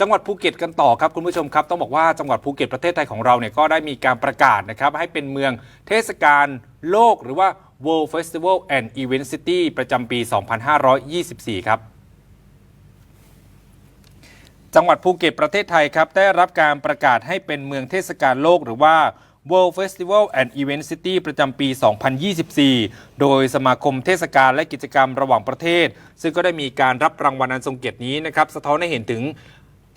จังหวัดภูเก็ตกันต่อครับคุณผู้ชมครับ ต้องบอกว่าจังหวัดภูเก็ตประเทศไทยของเราเนี่ยก็ได้มีการประกาศนะครับให้เป็นเมืองเทศกาลโลกหรือว่า World Festival and Event City ประจำปี 2524 ครับ จังหวัดภูเก็ตประเทศไทยครับ ได้รับการประกาศให้เป็นเมืองเทศกาลโลกหรือว่า World Festival and Event City ประจำปี 2024 โดยสมาคมเทศกาลและกิจกรรมระหว่างประเทศ ซึ่งก็ได้มีการรับรางวัลอันทรงเกียรตินี้นะครับ สะท้อนให้เห็นถึง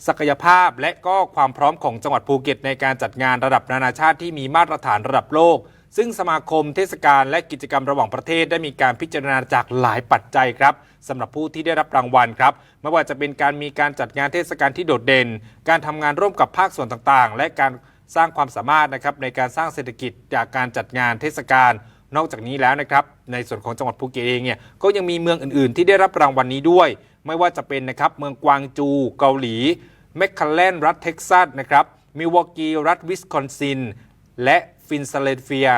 ศักยภาพและก็ความพร้อมของจังหวัดภูเก็ตในการจัดงานระดับนานาชาติที่มีมาตรฐานระดับโลก ซึ่งสมาคมเทศกาลและกิจกรรมระหว่างประเทศได้มีการพิจารณาจากหลายปัจจัยครับสำหรับผู้ที่ได้รับรางวัลครับ ไม่ว่าจะเป็นการมีการจัดงานเทศกาลที่โดดเด่น การทำงานร่วมกับภาคส่วนต่างๆ และการสร้างความสามารถนะครับในการสร้างเศรษฐกิจจากการจัดงานเทศกาลนอกจากนี้แล้วนะครับในส่วนของจังหวัดภูเก็ตเองเนี่ยก็ยังมีเมืองอื่น ๆ ที่ได้รับรางวัลนี้ด้วย ไม่ว่าจะเป็นนะครับเมืองกวางจู เกาหลีแมคคาเลนรัฐเท็กซัสนะครับมิลวอกกีรัฐวิสคอนซิน และฟินซาเลเฟีย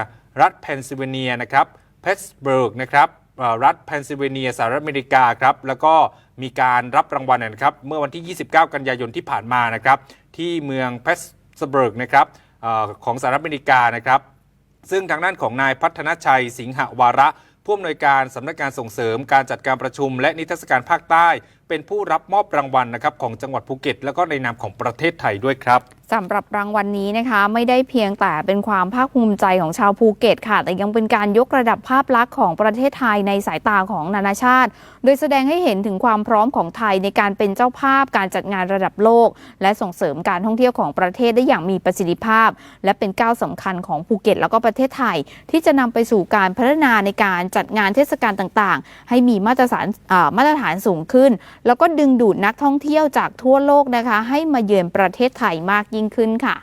รัฐเพนซิลเวเนียนะครับเพสเบิร์กนะครับรัฐเพนซิลเวเนียสหรัฐอเมริกาครับแล้วก็มีการรับรางวัลนะครับเมื่อวันที่ 29 กันยายนที่ผ่านมานะครับที่เมืองเพสเบิร์กนะครับของสหรัฐอเมริกานะครับซึ่งทางด้านของนายพัฒนชัยสิงหวาระ ผู้อำนวยการสำนักงานส่งเสริมการจัดการประชุมและนิทรรศการภาคใต้ เป็นผู้รับมอบรางวัลนะครับของจังหวัดภูเก็ต แล้วก็ในนามของประเทศไทยด้วยครับสำหรับรางวัลนนี้นะคะไม่ได้เพียงแต่เป็นความภาคภูมิใจของชาวภูเก็ตค่ะ แต่ยังเป็นการยกระดับภาพลักษณ์ของประเทศไทยในสายตาของนานาชาติ โดยแสดงให้เห็นถึงความพร้อมของไทยในการเป็นเจ้าภาพการจัดงานระดับโลก และส่งเสริมการท่องเที่ยวของประเทศได้อย่างมีประสิทธิภาพ และเป็นก้าวสำคัญของภูเก็ต แล้วก็ประเทศไทย ที่จะนำไปสู่การพัฒนาในการจัดงานเทศกาลต่างๆ ให้มีมาตรฐานมาตรฐานสูงขึ้นแล้วก็ดึงดูดนักท่องเที่ยวจากทั่วโลกนะคะ ให้มาเยือนประเทศไทยมากยิ่งขึ้นค่ะ